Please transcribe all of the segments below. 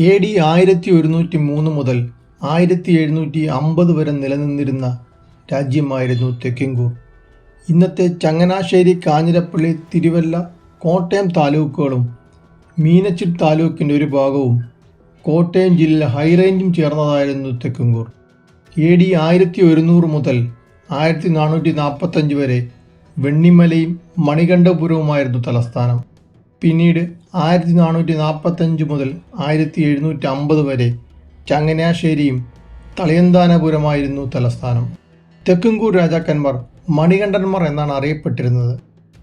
A D ആയിരത്തി ഒരുന്നൂറ്റി മൂന്ന് മുതൽ ആയിരത്തി എഴുന്നൂറ്റി അമ്പത് വരെ നിലനിന്നിരുന്ന രാജ്യമായിരുന്നു തെക്കിങ്കൂർ ഇന്നത്തെ ചങ്ങനാശ്ശേരി കാഞ്ഞിരപ്പള്ളി തിരുവല്ല കോട്ടയം താലൂക്കുകളും മീനച്ചിൽ താലൂക്കിന്റെ ഒരു ഭാഗവും കോട്ടയം ജില്ല ഹൈറേഞ്ചും ചേർന്നതായിരുന്നു തെക്കുംകൂർ എ ഡി ആയിരത്തി ഒരുന്നൂറ് മുതൽ ആയിരത്തി നാനൂറ്റി നാൽപ്പത്തഞ്ച് വരെ വെണ്ണിമലയും മണികണ്ഠപുരവുമായിരുന്നു തലസ്ഥാനം. പിന്നീട് ആയിരത്തി നാനൂറ്റി നാൽപ്പത്തഞ്ച് മുതൽ ആയിരത്തി എഴുന്നൂറ്റി അമ്പത് വരെ ചങ്ങനാശ്ശേരിയും തളിയന്താനപുരമായിരുന്നു തലസ്ഥാനം. തെക്കുംകൂർ രാജാക്കന്മാർ മണികണ്ഠന്മാർ എന്നാണ് അറിയപ്പെട്ടിരുന്നത്.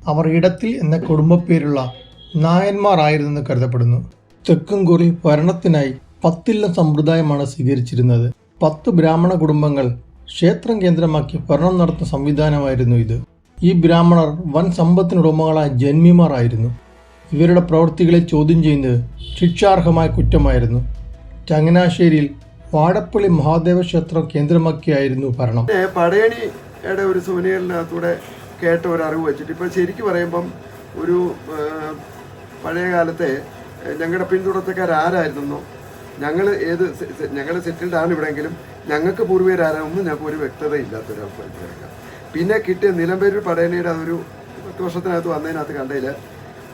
അവർ ഇടത്തിൽ എന്ന കുടുംബപ്പേരുള്ള നായന്മാർ ആയിരുന്നെന്ന് കരുതപ്പെടുന്നു. തെക്കുംകൂറിൽ ഭരണത്തിനായി പത്തില്ല സമ്പ്രദായമാണ് സ്വീകരിച്ചിരുന്നത്. പത്ത് ബ്രാഹ്മണ കുടുംബങ്ങൾ ക്ഷേത്രം കേന്ദ്രമാക്കി ഭരണം നടത്തുന്ന സംവിധാനമായിരുന്നു ഇത്. ഈ ബ്രാഹ്മണർ വൻ സമ്പത്തിനുടമകളായ ജന്മിമാരായിരുന്നു. ഇവരുടെ പ്രവൃത്തികളെ ചോദ്യം ചെയ്യുന്നത് ശിക്ഷാർഹമായ കുറ്റമായിരുന്നു. ചങ്ങനാശ്ശേരിയിൽ വാടപ്പള്ളി മഹാദേവ ക്ഷേത്രം കേന്ദ്രമാക്കിയായിരുന്നു ഭരണം. പടയണിയുടെ ഒരു സുവനീറിനകത്തൂടെ കേട്ട ഒരു അറിവ് വെച്ചിട്ട് ഇപ്പോൾ ശരിക്കും പറയുമ്പം ഒരു പഴയ കാലത്തെ ഞങ്ങളുടെ പിന്തുടർച്ചക്കാരാരായിരുന്നോ? ഞങ്ങൾ ഏത് ഞങ്ങൾ സെറ്റിൽഡ് ആണ് ഇവിടെയെങ്കിലും ഞങ്ങൾക്ക് പൂർവീകരാരാണെന്ന് ഞങ്ങൾക്ക് ഒരു വ്യക്തത ഇല്ലാത്തൊരവസ്ഥ പിന്നെ കിട്ടിയ നിലമ്പേരൂർ പടയണിയുടെ അതൊരു പത്ത് വർഷത്തിനകത്ത് വന്നതിനകത്ത് കണ്ടതിൽ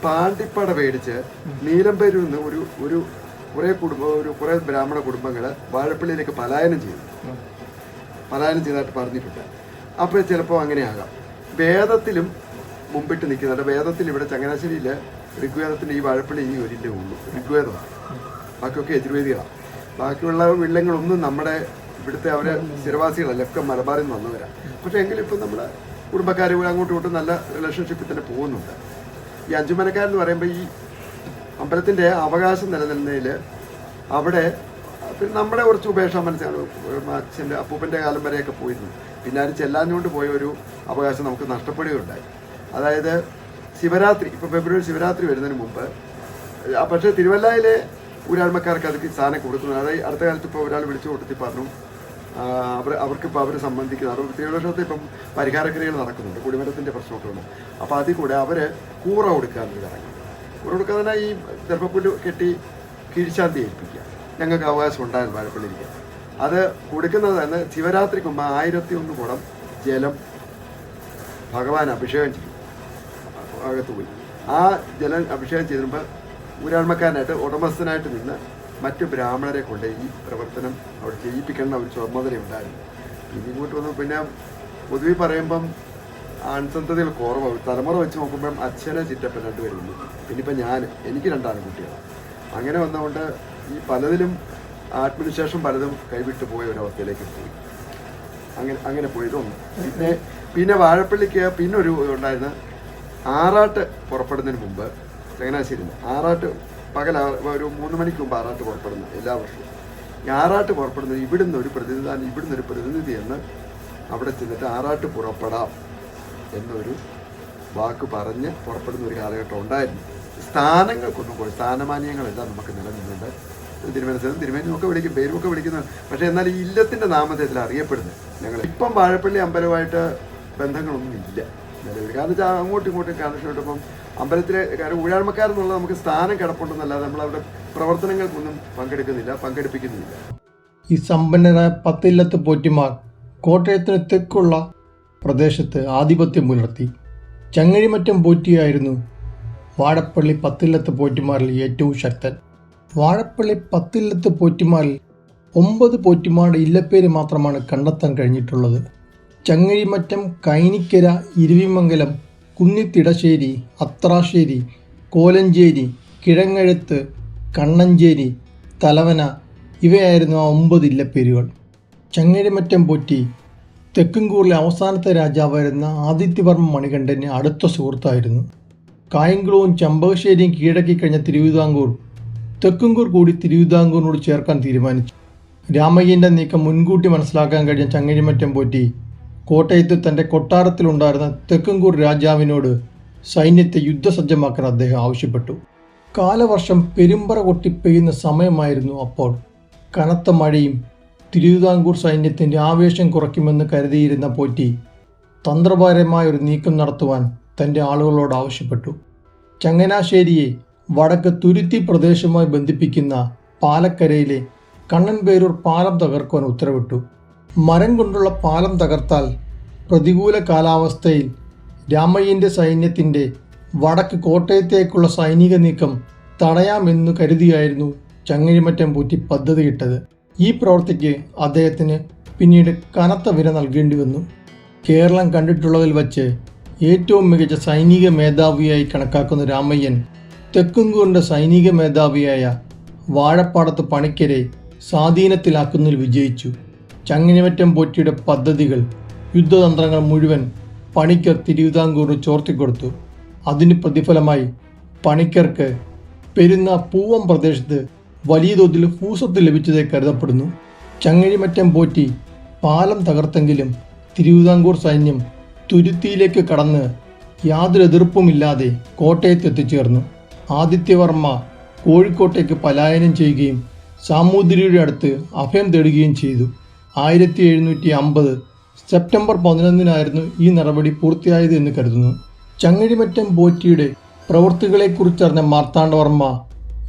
പാണ്ടിപ്പട മേടിച്ച് നീലമ്പേരൂരിൽ നിന്ന് ഒരു ഒരു കുറേ കുടുംബ ഒരു കുറേ ബ്രാഹ്മണ കുടുംബങ്ങൾ വാഴപ്പള്ളിയിലേക്ക് പലായനം ചെയ്തു. പലായനം ചെയ്തതായിട്ട് പറഞ്ഞിട്ടുണ്ട്. അപ്പോൾ ചിലപ്പോൾ അങ്ങനെയാകാം. വേദത്തിലും മുമ്പിട്ട് നിൽക്കുന്നുണ്ട്. വേദത്തിൽ ഇവിടെ ചങ്ങനാശ്ശേരിയിൽ ഋഗ്വേദത്തിന്റെ ഈ വാഴപ്പള്ളി ഈ ഒരിന്റെ ഉള്ളൂ. ഋഗ്വേദമാണ്. ബാക്കിയൊക്കെ യജുർവേദികളാണ്. ബാക്കിയുള്ള വിള്ളങ്ങളൊന്നും നമ്മുടെ ഇവിടുത്തെ അവരെ സ്ഥിരവാസികളല്ല. ഒക്കെ മലബാറിൽ നിന്ന് വന്നവരാണ്. പക്ഷേ എങ്കിലും ഇപ്പം നമ്മുടെ കുടുംബക്കാർ അങ്ങോട്ടും ഇങ്ങോട്ടും നല്ല റിലേഷൻഷിപ്പിൽ തന്നെ പോകുന്നുണ്ട്. ഈ അഞ്ചുമനക്കാരെന്ന് പറയുമ്പോൾ ഈ അമ്പലത്തിന്റെ അവകാശം നിലനിൽക്കുന്നതിൽ അവിടെ പിന്നെ നമ്മുടെ കുറച്ച് ഉപേക്ഷ മനസ്സിലാണ് അച്ഛന്റെ അപ്പൂപ്പന്റെ കാലം വരെയൊക്കെ പോയിരുന്നു. പിന്നെ അത് ചെല്ലാഞ്ഞുകൊണ്ട് പോയ ഒരു അവകാശം നമുക്ക് നഷ്ടപ്പെടുകയുണ്ടായി. അതായത് ശിവരാത്രി ഇപ്പോൾ ഫെബ്രുവരി ശിവരാത്രി വരുന്നതിന് മുമ്പ് പക്ഷേ തിരുവല്ലയിലെ ഊരാൾമക്കാർക്ക് അത് സ്ഥാനം കൊടുക്കുന്നത് അതായത് അടുത്ത കാലത്ത് ഇപ്പോൾ ഒരാൾ വിളിച്ചു കൊടുത്തി പറഞ്ഞു അവർ അവർക്കിപ്പോൾ അവരെ സംബന്ധിക്കുന്ന അവർ തിരുവനന്തപുരത്ത് ഇപ്പം പരിഹാരക്രിയകൾ നടക്കുന്നുണ്ട് കുടിമരത്തിന്റെ പ്രശ്നമൊക്കെ ഉണ്ട്. അപ്പോൾ അതിൽ കൂടെ അവർ കൂറ കൊടുക്കാമെന്ന് പറഞ്ഞു. കൂറ കൊടുക്കാൻ തന്നെ ഈ ദർഭപ്പുല്ല് കെട്ടി കീഴ്ശാന്തി ഏൽപ്പിക്കുക. ഞങ്ങൾക്ക് അവകാശം ഉണ്ടായിരുന്നു വാഴപ്പള്ളിരിക്കാൻ അത് കൊടുക്കുന്നത് തന്നെ ശിവരാത്രിക്ക് മുമ്പ് ആയിരത്തി ഒന്ന് കുടം ജലം ഭഗവാൻ അഭിഷേകം ചെയ്യും അകത്ത് പോയി. ആ ജലം അഭിഷേകം ചെയ്തിരുമ്പോൾ ഊരാൾമക്കാരനായിട്ട് ഉടമസ്ഥനായിട്ട് നിന്ന് മറ്റു ബ്രാഹ്മണരെ കൊണ്ട് ഈ പ്രവർത്തനം അവിടെ ചെയ്യിപ്പിക്കേണ്ട ഒരു ചുമതലയുണ്ടായിരുന്നു. പിന്നെ ഇങ്ങോട്ട് വന്നു. പിന്നെ പൊതുവെ പറയുമ്പം ആൺസന്തതികൾ കുറവാണ് തലമുറ വെച്ച് നോക്കുമ്പം അച്ഛനെ ചിറ്റപ്പൻ രണ്ടുപേരുള്ളൂ പിന്നിപ്പോൾ ഞാൻ എനിക്ക് രണ്ടാണ് കുട്ടികളാണ് അങ്ങനെ വന്നതുകൊണ്ട് ഈ പലതിലും ആത്മവിശേഷം പലതും കൈവിട്ട് പോയ ഒരവസ്ഥയിലേക്ക് പോയി. അങ്ങനെ അങ്ങനെ പോയതൊന്നും പിന്നെ പിന്നെ വാഴപ്പള്ളിക്ക് പിന്നെ ഒരു ഉണ്ടായിരുന്ന ആറാട്ട് പുറപ്പെടുന്നതിന് മുമ്പ് ചങ്ങനാശ്ശേരി ആറാട്ട് പകൽ ഒരു മൂന്ന് മണിക്ക് മുമ്പ് ആറാട്ട് പുറപ്പെടുന്നു എല്ലാ വർഷവും. ഈ ആറാട്ട് പുറപ്പെടുന്നത് ഇവിടുന്ന് ഒരു പ്രതിനിധി ഇവിടുന്ന് ഒരു പ്രതിനിധി എന്ന് അവിടെ ചെന്നിട്ട് ആറാട്ട് പുറപ്പെടാം. എന്നൊരു വാക്ക് പറഞ്ഞ് പുറപ്പെടുന്ന ഒരു കാലഘട്ടം ഉണ്ടായിരുന്നു. സ്ഥാനങ്ങൾ കൊണ്ടുപോയി സ്ഥാനമാനീയങ്ങളെല്ലാം നമുക്ക് നിലനിന്നുണ്ട് തിരുമനസ്സും തിരുമേനും ഒക്കെ വിളിക്കും പേരുമൊക്കെ വിളിക്കുന്നത് പക്ഷേ എന്നാൽ ഈ ഇല്ലത്തിന്റെ നാമധേയത്തിൽ അറിയപ്പെടുന്നത് ഞങ്ങൾ ഇപ്പം വാഴപ്പള്ളി അമ്പലമായിട്ട് ബന്ധങ്ങളൊന്നും ഇല്ല നിലവിൽ. കാരണം വെച്ചാൽ അങ്ങോട്ടും ഇങ്ങോട്ടും കണക്ഷൻ ഇട്ടപ്പം അമ്പലത്തിലെ കാരണം ഊഴാഴ്മക്കാരെന്നുള്ള നമുക്ക് സ്ഥാനം കിടപ്പുണ്ടെന്നല്ലാതെ നമ്മളവിടെ പ്രവർത്തനങ്ങൾക്കൊന്നും പങ്കെടുക്കുന്നില്ല പങ്കെടുപ്പിക്കുന്നില്ല. ഈ സമ്പന്നരായ പത്തില്ലത്ത് പോറ്റിമാർ കോട്ടയത്തിന് തെക്കുള്ള പ്രദേശത്ത് ആധിപത്യം പുലർത്തി. ചങ്ങഴിമറ്റം പോറ്റിയായിരുന്നു വാഴപ്പള്ളി പത്തില്ലത്ത് പോറ്റിമാരിൽ ഏറ്റവും ശക്തൻ. വാഴപ്പള്ളി പത്തില്ലത്ത് പോറ്റിമാരിൽ ഒമ്പത് പോറ്റിമാരുടെ ഇല്ലപ്പേര് മാത്രമാണ് കണ്ടെത്താൻ കഴിഞ്ഞിട്ടുള്ളത്. ചങ്ങഴിമറ്റം കൈനിക്കര ഇരുവിമംഗലം കുന്നിത്തിടശ്ശേരി അത്രാശ്ശേരി കോലഞ്ചേരി കിഴങ്ങഴുത്ത് കണ്ണഞ്ചേരി തലവന ഇവയായിരുന്നു ആ ഒമ്പത് ഇല്ലപ്പേരുകൾ. ചങ്ങഴിമറ്റം പോറ്റി തെക്കുംകൂറിലെ അവസാനത്തെ രാജാവായിരുന്ന ആദിത്യവർമ്മ മണികണ്ഠന് അടുത്ത സുഹൃത്തായിരുന്നു. കായംകുളവും ചമ്പകശ്ശേരിയും കീഴടക്കി കഴിഞ്ഞ തിരുവിതാംകൂർ തെക്കുംകൂർ കൂടി തിരുവിതാംകൂറിനോട് ചേർക്കാൻ തീരുമാനിച്ചു. രാമയ്യന്റെ നീക്കം മുൻകൂട്ടി മനസ്സിലാക്കാൻ കഴിഞ്ഞ ചങ്ങഴിമറ്റം പോറ്റി കോട്ടയത്ത് തന്റെ കൊട്ടാരത്തിലുണ്ടായിരുന്ന തെക്കുംകൂർ രാജാവിനോട് സൈന്യത്തെ യുദ്ധസജ്ജമാക്കാൻ അദ്ദേഹം ആവശ്യപ്പെട്ടു. കാലവർഷം പെരുമ്പറ കൊട്ടി പെയ്യുന്ന സമയമായിരുന്നു അപ്പോൾ. കനത്ത മഴയും തിരുവിതാംകൂർ സൈന്യത്തിന്റെ ആവേശം കുറയ്ക്കുമെന്ന് കരുതിയിരുന്ന പോറ്റി തന്ത്രപരമായ ഒരു നീക്കം നടത്തുവാൻ തന്റെ ആളുകളോട് ആവശ്യപ്പെട്ടു. ചങ്ങനാശ്ശേരിയെ വടക്ക് തുരുത്തി പ്രദേശവുമായി ബന്ധിപ്പിക്കുന്ന പാലക്കരയിലെ കണ്ണൻപേരൂർ പാലം തകർക്കുവാൻ ഉത്തരവിട്ടു. മരം കൊണ്ടുള്ള പാലം തകർത്താൽ പ്രതികൂല കാലാവസ്ഥയിൽ രാമയ്യന്റെ സൈന്യത്തിന്റെ വടക്ക് കോട്ടയത്തേക്കുള്ള സൈനിക നീക്കം തടയാമെന്നു കരുതിയായിരുന്നു ചങ്ങഴിമറ്റം പൂറ്റി പദ്ധതിയിട്ടത്. ഈ പ്രവൃത്തിക്ക് അദ്ദേഹത്തിന് പിന്നീട് കനത്ത വില നൽകേണ്ടി വന്നു. കേരളം കണ്ടിട്ടുള്ളതിൽ വച്ച് ഏറ്റവും മികച്ച സൈനിക മേധാവിയായി കണക്കാക്കുന്ന രാമയ്യൻ തെക്കുംകൂറിന്റെ സൈനിക മേധാവിയായ വാഴപ്പാടത്ത് പണിക്കരെ സ്വാധീനത്തിലാക്കുന്നതിൽ വിജയിച്ചു. ചങ്ങനിമറ്റം പോറ്റിയുടെ പദ്ധതികൾ യുദ്ധതന്ത്രങ്ങൾ മുഴുവൻ പണിക്കർ തിരുവിതാംകൂറിന് ചോർത്തിക്കൊടുത്തു. അതിന് പ്രതിഫലമായി പണിക്കർക്ക് പെരുന്ന പൂവം പ്രദേശത്ത് വലിയ തോതിൽ ഭൂസ്വത്ത് ലഭിച്ചതായി കരുതപ്പെടുന്നു. ചങ്ങഴിമറ്റം പോറ്റി പാലം തകർത്തെങ്കിലും തിരുവിതാംകൂർ സൈന്യം തുരുത്തിയിലേക്ക് കടന്ന് യാതൊരു എതിർപ്പുമില്ലാതെ കോട്ടയത്ത് എത്തിച്ചേർന്നു. ആദിത്യവർമ്മ കോഴിക്കോട്ടേക്ക് പലായനം ചെയ്യുകയും സാമൂതിരിയുടെ അടുത്ത് അഭയം തേടുകയും ചെയ്തു. ആയിരത്തി എഴുന്നൂറ്റി അമ്പത് സെപ്റ്റംബർ പതിനൊന്നിനായിരുന്നു ഈ നടപടി പൂർത്തിയായത് എന്ന് കരുതുന്നു. ചങ്ങഴിമറ്റം പോറ്റിയുടെ പ്രവൃത്തികളെക്കുറിച്ചറിഞ്ഞ മാർത്താണ്ഡവർമ്മ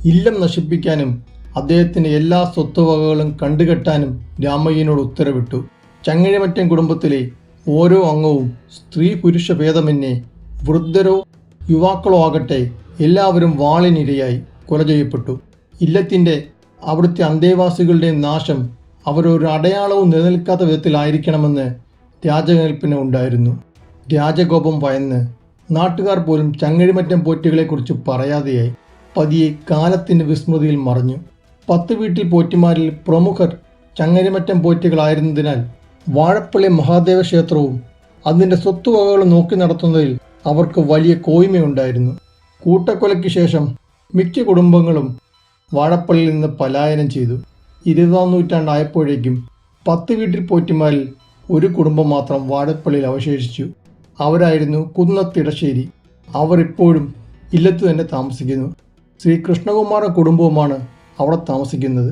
ഇല്ലം നശിപ്പിക്കാനും അദ്ദേഹത്തിന്റെ എല്ലാ സ്വത്തുവകകളും കണ്ടുകെട്ടാനും രാമയ്യനോട് ഉത്തരവിട്ടു. ചങ്ങഴിമറ്റം കുടുംബത്തിലെ ഓരോ അംഗവും സ്ത്രീ പുരുഷ ഭേദമന്യേ വൃദ്ധരോ യുവാക്കളോ ആകട്ടെ എല്ലാവരും വാളിനിരയായി കൊല ചെയ്യപ്പെട്ടു. ഇല്ലത്തിന്റെ അവിടുത്തെ അന്തേവാസികളുടെ നാശം അവരൊരു അടയാളവും നിലനിൽക്കാത്ത വിധത്തിലായിരിക്കണമെന്ന് രാജകൽപ്പന ഉണ്ടായിരുന്നു. രാജകോപം ഭയന്ന് നാട്ടുകാർ പോലും ചങ്ങഴിമറ്റം പോറ്റുകളെക്കുറിച്ച് പറയാതെയായി. പതിയെ കാലത്തിന്റെ വിസ്മൃതിയിൽ മറഞ്ഞു. പത്ത് വീട്ടിൽ പോറ്റിമാരിൽ പ്രമുഖർ ചങ്ങരിമറ്റം പോറ്റുകളായിരുന്നതിനാൽ വാഴപ്പള്ളി മഹാദേവ ക്ഷേത്രവും അതിന്റെ സ്വത്തുവകകളും നോക്കി നടത്തുന്നതിൽ അവർക്ക് വലിയ കോയ്മയുണ്ടായിരുന്നു. കൂട്ടക്കൊലയ്ക്ക് ശേഷം മിക്ക കുടുംബങ്ങളും വാഴപ്പള്ളിയിൽ നിന്ന് പലായനം ചെയ്തു. ഇരുപതാം നൂറ്റാണ്ടായപ്പോഴേക്കും പത്ത് വീട്ടിൽ പോറ്റിമാരിൽ ഒരു കുടുംബം മാത്രം വാഴപ്പള്ളിയിൽ അവശേഷിച്ചു. അവരായിരുന്നു കുന്നത്തിടശ്ശേരി. അവർ ഇപ്പോഴും ഇല്ലത്തു തന്നെ താമസിക്കുന്നു. ശ്രീ കൃഷ്ണകുമാര കുടുംബവുമാണ് അവിടെ താമസിക്കുന്നത്.